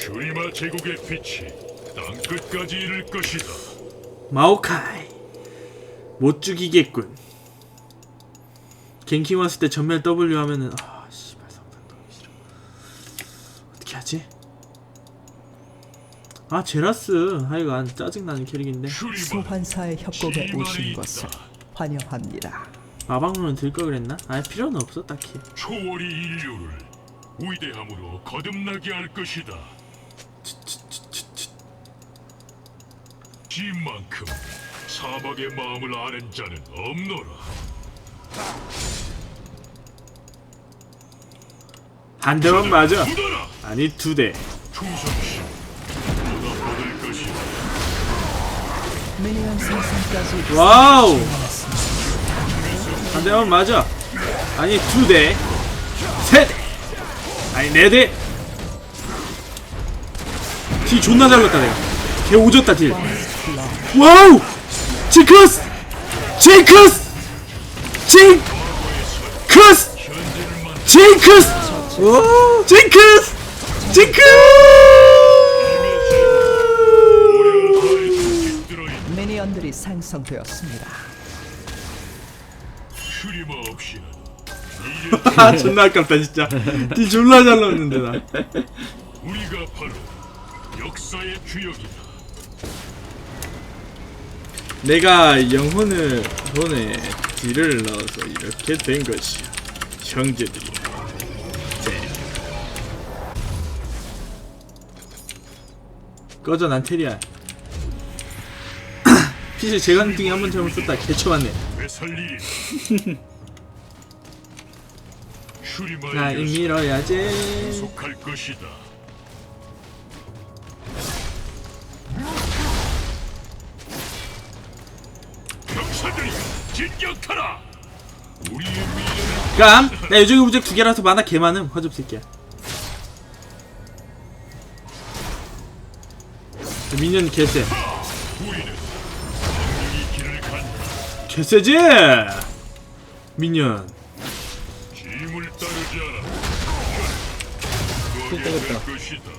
슈리마 제국의 빛이 땅 끝까지 이를 것이다. 마오카이 못 죽이겠군 갱킹 왔을 때 전멸 W 하면은 아 씨발 상상 너무 싫어 어떻게 하지? 아 제라스 하여간 짜증나는 캐릭인데 소환사의 협곡에 오신. 것을 환영합니다. 마방문은 들걸 그랬나? 아 필요는 없어 딱히 초월이 인류를 위대함으로 거듭나게 할 것이다. 지만큼 사막의 마음을 아는 자는 없노라. 한 대만 맞아. 굳어라! 아니 두 대. 충성심 너가 받을 것이다. 미니언 생성까지 와우. 한 대만 맞아. 아니 두 대. 세 대 아니 네 대 딜 존나 잘 넣었다 내가. 개 오졌다 딜. 와우! 징크스! 징크스! 징크스! 징크스! 오 징크스! 징크스! 들어있는 미니언들이 없이는 아 존나 아깝다 진짜. 딜 존나 잘 넣었는데 나. 우리가 바로 역사의 주역이다. 내가 영혼을 손에 딜을 넣어서 이렇게 된 것이야 형제들이 네. 꺼져 난 테리야 피실 재간등이 한번 잘못 썼다 개쳐맞네 왜살 일이? 슈리마의 나 녀석 밀어야지 속할 것이다. 진격하라. 우리의 미래는 깜! 나 요정의 부적 두 개라서 만화 개 많음 허접 새끼야 미니언 개쎄 우리는 정령이 길을 간다. 개쎄지 미니언 짐을 따르지 않아. 거기에 될 것이다.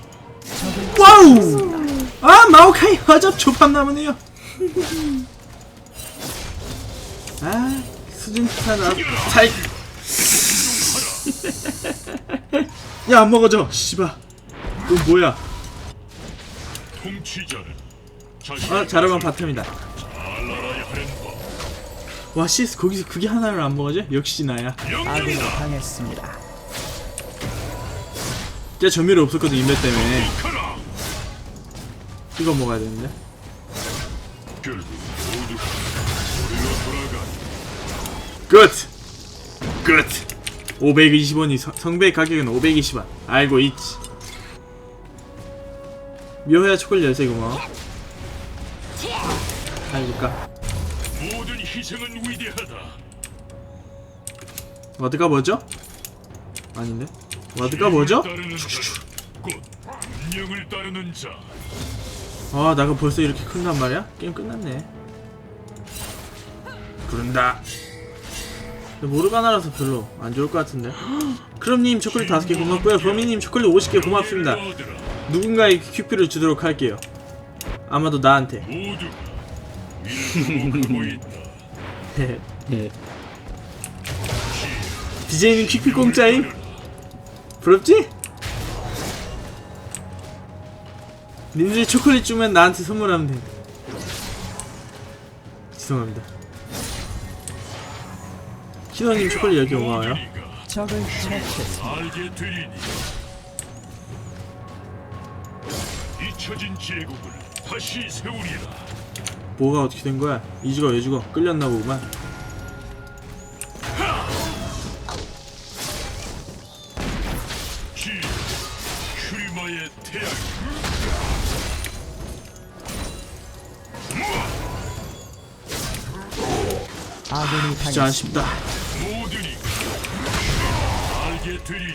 와우! 아 마오카이 허접 조팝 나무네요 아 수준 타나 살 야안 먹어져 씨발 이건 뭐야 통치자는 아 자르만 바텀이다. 와 CS 거기서 그게 하나를 안 먹어져? 역시 나야 아군이. 당했습니다. 진짜 전멸이 없었거든 인맥 때문에. 이거 먹어야 되는데 끝! 끝! 520원이 성배 가격은 520원 알고 있지 묘해야 초콜릿 열쇠 고마워 알릴까? 모든 희생은 위대하다. 와드가 뭐죠? 아닌데? 와드가 뭐죠? 운명을 따르는 자. 아 나가 벌써 이렇게 큰단 말이야? 게임 끝났네 부른다 근데 모르가나라서 별로 안 좋을 것 같은데 크롬님 초콜릿 5개 고맙고요 범이님 초콜릿 50개 고맙습니다. 누군가에게 큐피를 주도록 할게요 아마도 나한테 있다. BJ는 큐피 공짜임? 부럽지? 님들이 초콜릿 주면 나한테 선물하면 돼 죄송합니다 키노님 초콜릿 10개 고마워요 적을 처치했습니다. 알게 되리니 잊혀진 제국을 다시 세우리라. 뭐가 어떻게 된 거야? 이 죽어 왜 죽어? 끌렸나 보구만 태양. 아군이 진짜 당했습니다. 아쉽다 되리니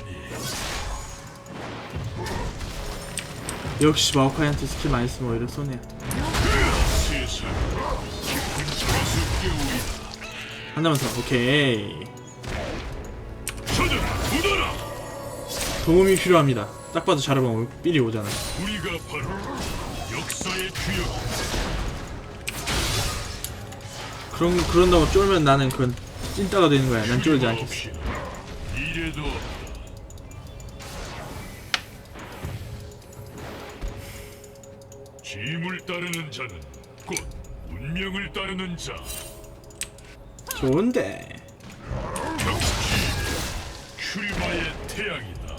역시 마오카이한테 스킬 많이 쓰면 오히려 손해야 세상 깊은. 한다면 더 오케이 저들. 도움이 필요합니다 딱 봐도 자르방 삘이 오잖아 우리가 바로 역사의 주역. 그런 그런다고 쫄면 나는 그건 찐따가 되는 거야 난 쫄지 않겠어 없 이 이래도. 짐을 따르는 자는 곧 운명을 따르는 자. 좋은데 역시 큐리마의 태양이다.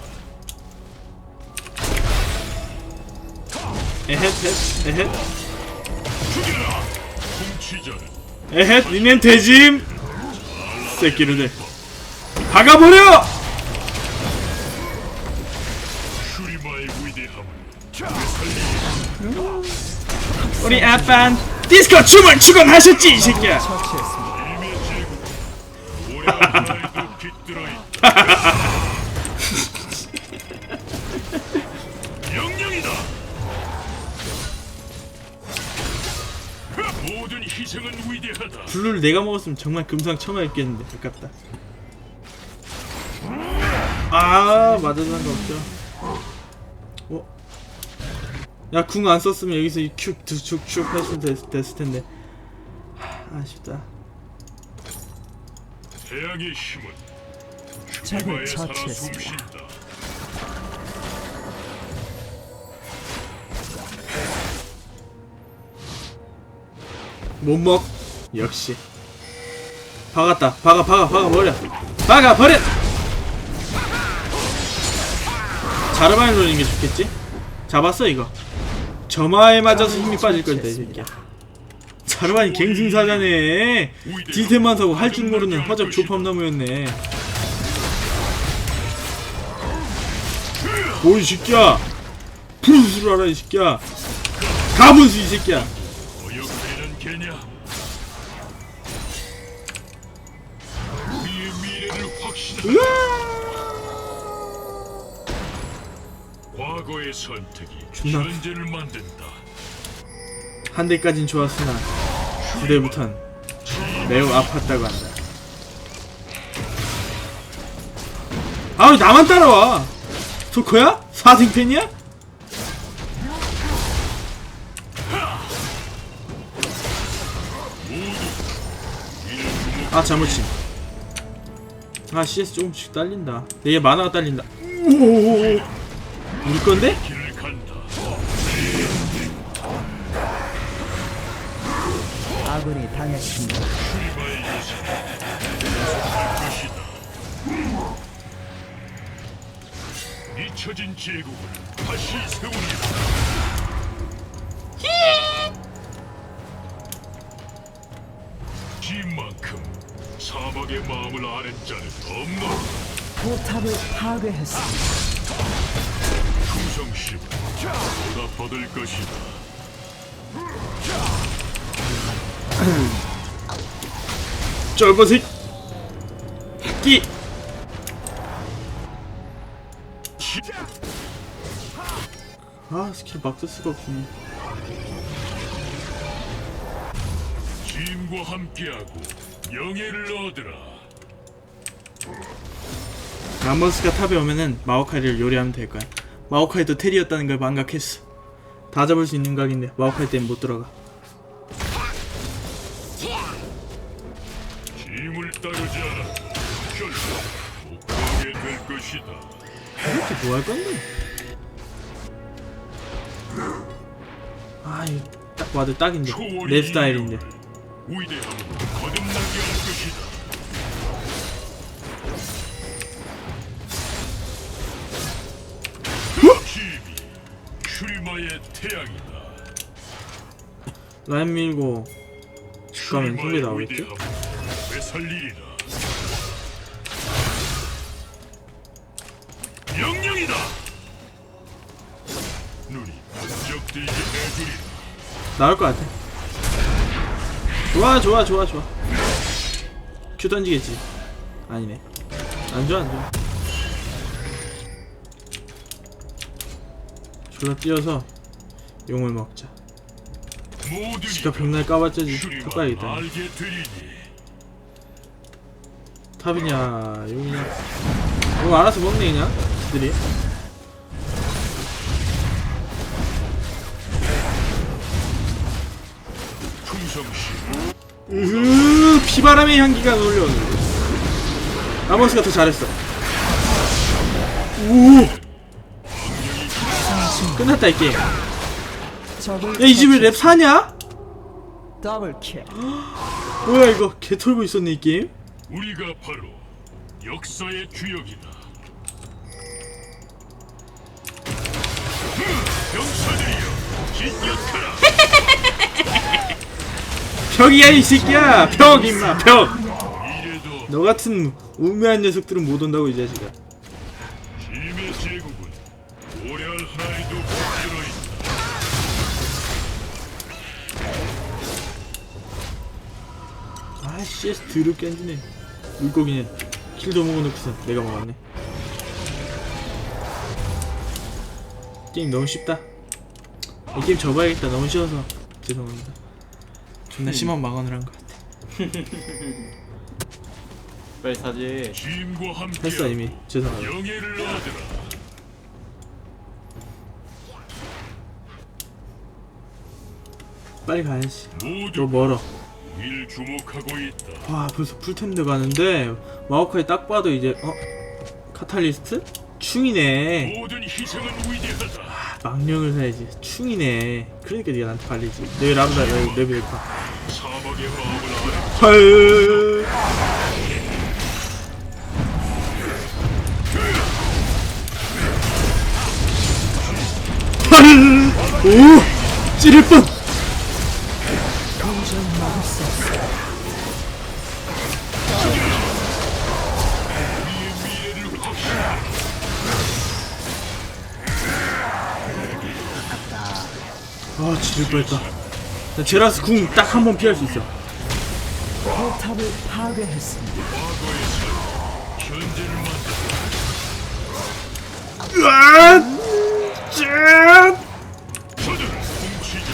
에헷 헷 에헷 죽여라. 통치자는 에헷 니넨 대짐 새끼를 박아버려 우리 아빤 디스코 춤을 추건 하셨지 이 새끼야. 명령이다. 모든 희생은 위대하다. 블루를 내가 먹었으면 정말 금상첨화였겠는데 아깝다 아 맞아도 상관없죠 어? 야궁 안 썼으면 여기서 이큐쭉쭉 했으면 됐, 됐을 텐데 하, 아쉽다 태양의 힘은 적을 처치했습니다. 못 먹. 역시. 박았다. 박아, 박아, 박아 버려. 박아 버려. 자르바인 노리는 게 좋겠지? 잡았어 이거. 점화에 맞아서 힘이 빠질 건데 이 새끼야. 자르바인 갱승사자네. 딜템만 사고 할 줄 모르는 허접 조팝나무였네. 뭐이 새끼야. 분수를 알아 이 새끼야. 가분수 이 새끼야. 어여 과거의 선택이 존나. 현재를 만든다. 한 대까진 좋았으나 두 대부턴 매우 아팠다고 한다. 아왜 나만 따라와? 조커야? 사생팬이야? 아 잘못침. 아 CS 조금씩 딸린다. 얘 만화가 딸린다. 오오오오. 우리 건데? 아군이 당했습니다. 잊혀진 제국을 다시 세우리라. 지만큼 사막의 마음을 아는 자는 없노. 포탑을 파괴했습니다. 충성심 보답받을 것이다. 쫄보색 끼아 스킬 막 쓸 수가 없네 짐과 함께하고 명예를 얻으라. 라모스가 탑에 오면은 마오카이를 요리하면 될 거야 마오카이도 테리였다는 걸 망각했어. 다 잡을 수 있는 각인데 마오카이 때문에 못 들어가. 짐을 따르지 않아. 결코 못 가게 될 것이다. 이렇게 뭐할 건데? 아 이거 딱 봐도 딱인데. 내 스타일인데. 위대함으로 거듭 힘이 슈리마의 태양이다. 라인 밀고 집 가면 소리 나오겠지? 되살리리라. 명령이다. 눈이 번쩍들게 해주리라. 나올 것 같아 좋아 좋아 좋아 좋아 큐 던지겠지 아니네 안 좋아 안 좋아 둘러 뛰어서 용을 먹자. 지가 백날 까봤자 탑가야겠다. 탑이냐 용이냐? 이거 알아서 먹네 그냥 지들이. 으흐 피바람의 향기가 놀려오는 라모스가 더 잘했어. 오 끝났다 이 게임. 적을 야이 집에 랩 사냐? 뭐야 이거? 개 털고 있었네 이 게임? 우리가 바로 역사의 주역이다. 병사들이여 진격하라. 벽이야 이 새끼야. 벽 임마 벽. 이래도 너 같은 우매한 녀석들은 못 온다고 이 자식아 CS 드럽게 안 주네. 물고기는 킬도 먹어놓고서 내가 먹었네. 게임 너무 쉽다. 이 게임 접어야겠다. 너무 쉬워서. 죄송합니다. 존나 심한 망언을 한 것 같아. 빨리 사지. 했어 이미. 죄송합니다. 빨리 가야지. 너 멀어 일 주목하고 있다 와 벌써 풀템도 가는데 마오카이 딱 봐도 이제 어? 카탈리스트? 충이네 모든 희생은 위대하다 망령을 사야지 충이네 그러니까 네가 나한테 발리지 내 라브다 내 레벨 파 사막의 마음을 헐 헐! 오! 찌를 뻔! 아 지를 뻔했다 나 제라스 궁 딱 한 번 피할 수 있어 포탑을 파괴했습니다. 으아! 짠!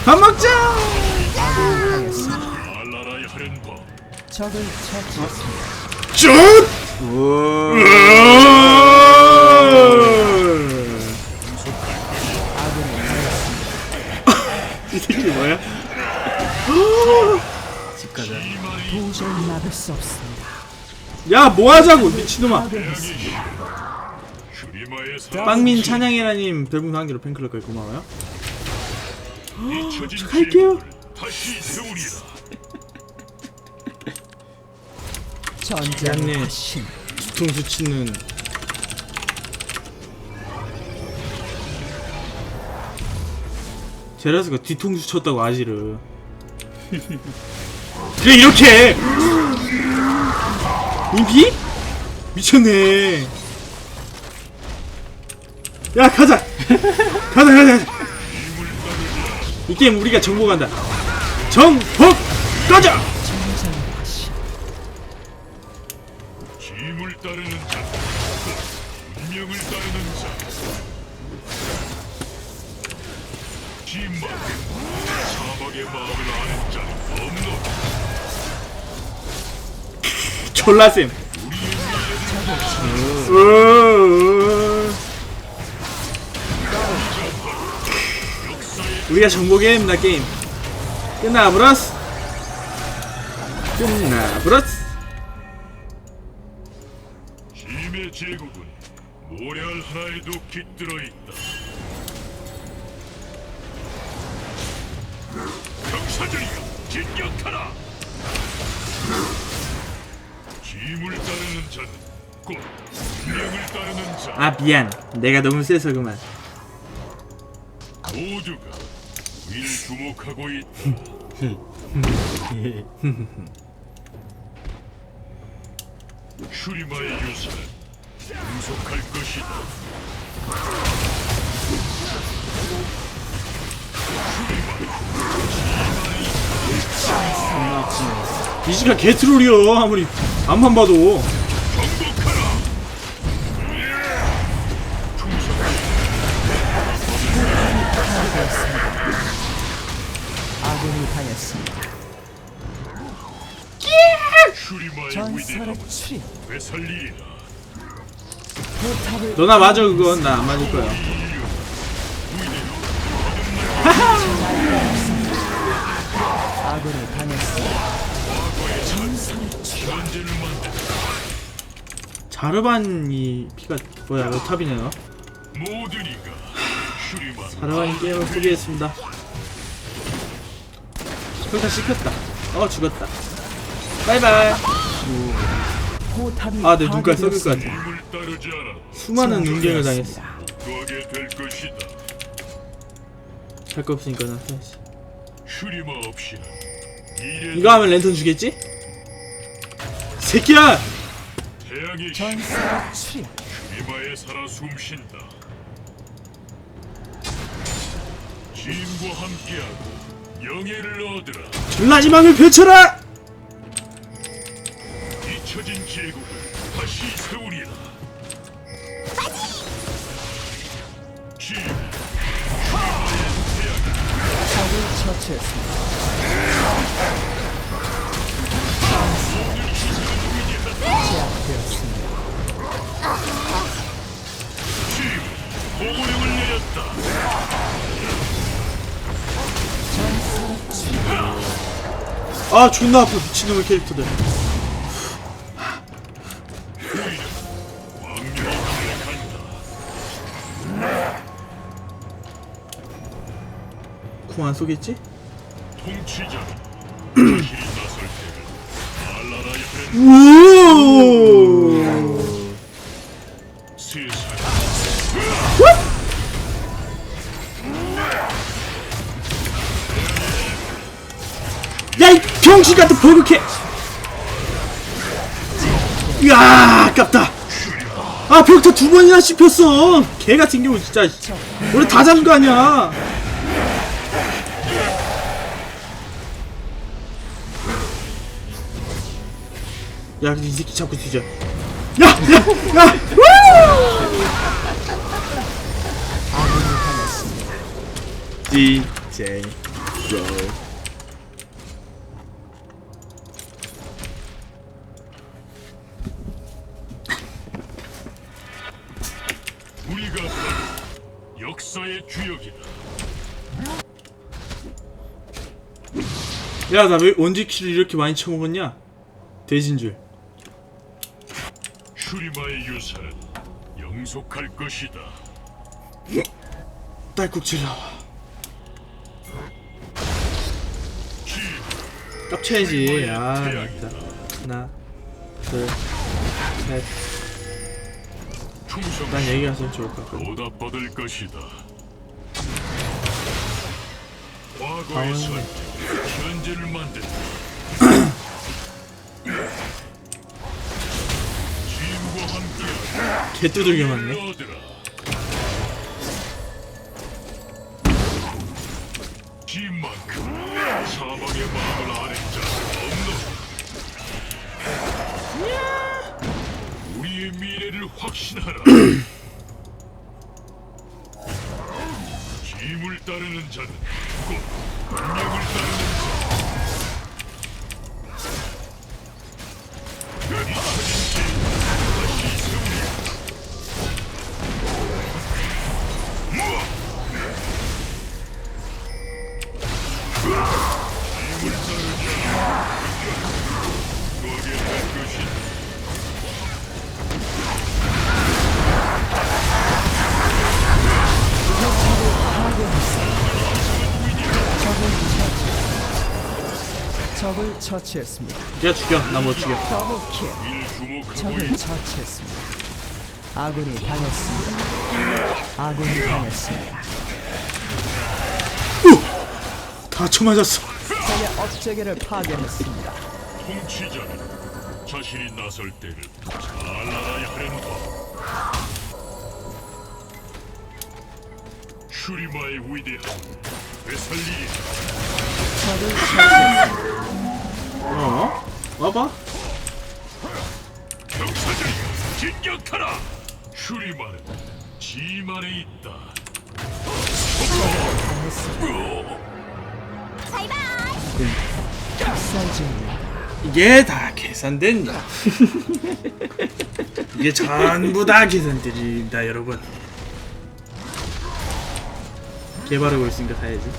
밥 먹자! 당했습니다. 적을 처치했습니다. 짠! 이 새끼 뭐야? 집 가자. 도저히 막을 수 없습니다. 야 뭐하자고 미친놈아 빵민 찬양이라님 별풍선 한 개로 팬클럽까지 고마워요 갈게요. 제국을 다시 세우리라 전쟁의 양님. 신 뒤통수 치는 제라스가 뒤통수 쳤다고 아지르 그래 이렇게 인피? 미쳤네. 야 가자. 가자 가자 가자. 이 게임 우리가 정복한다. 정복! 가자 으으으. 우리가 정복해야 됩니다 게임. 끝나 브러스 끝나 브러스 힘의 제국은 모래알 하나에도 깃들어 있다. 병사들이여 진격하라 힘을 따르는 자는 곧 운명을 따르는 자 아 미안 내가 너무 세서 그만 모두가 위를 주목하고 있다. 슈리마의 유산은 분속할 것이다. 이지가 개트롤이여 아무리 앞만 봐도. 아군이 당했습니다. 전설의 출입. 포탑을 너나 맞아 그건 나 안 맞을 거야 아군이 당했습니다. 현재를 만든 자르반이 피가 뭐야 이가 슈리만 자르반이 게임을 포기했습니다. 그렇다 씹혔다. 어 죽었다. 바이바이. 포탑이 아, 내 눈깔 썩을 것 같아. 수많은 능력을 당했어. 구하게 될 것이다. 할거 없으니까 나 해야지. 이거 하면 랜턴 주겠지? 새끼야! 태양의 전사 출현. 슈리마에 살아 숨쉰다 지인과 함께하고 명예를 얻으라 전라지망을 펼쳐라! 잊혀진 제국을 다시 세우리라 지인 적을 처치했습니다. 보고령을 내렸다. 아 존나 아파 미친놈의 캐릭터들. 궁 안 쏘겠지? 통치자. 자신 야이 같은 버그캐! 이야 아깝다. 아 벽타 두 번이나 씹혔어. 개 같은 경우 진짜. 원래 다 잡은 거 아니야. 야 근데 이 새끼 자꾸 뒤져 야 야야! 아군이 당했습니다. DJ 야 나 왜 원지키를 이렇게 많이 쳐먹었냐? 대신줄. 슈리마의 유산은 영속할 것이다. 딸꾹질 나와 지 깝쳐야지. 아 맞다. 하나 둘셋난 여기가 제일 좋을 것 같거든 보답받을 것이다. 과거의 선택 현재를 함께 개 두들겨 맞네. 얻으라? 지만큼 사방의 마음을 아는 자는 없노 우리의 미래를 확신하라. 짐을 따르는 자는 곧 운명을 따르는 적을 처치했습니다. 야 죽여 나 못 죽여 더블킬. 적을 처치했습니다. 아군이 당했습니다. 아군이 당했습니다. 다 쳐맞았어 적의 업체계를 파괴했습니다. 통치자는 자신이 나설 때를 잘 알아야 하는 법 슈리마의 위대함 베살리 적을 처치했습니다. 어? 와봐. 병사들이 진격하라! 슈리마는 지만에 있다. 이게 다 계산된 다 이게 전부 다 계산들입니다 여러분. 개바르고 있으니까 다 해야지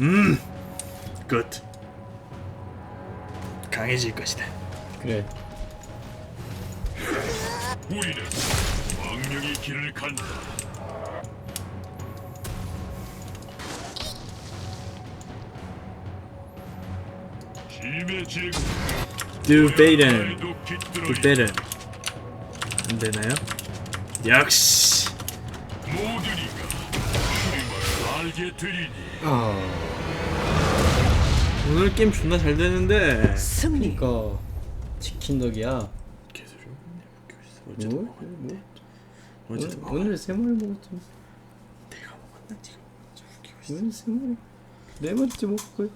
음, 굿. 강해질 것이다. 그래. 우리는 망령의 길을 간다. 힘의 제국 Do better, 에도 깃들어 do better. 안 되나요? 역시. 힘을 알게 되리니 오늘 게임 존나 잘 되는데. 승리. 그니까 치킨 덕이야. 개소리. 어제도 오늘, 먹었. 오늘 세 마리 먹었지. 내가 먹었나 지금. 오늘 세 마리. 네 마리째 먹을 거야.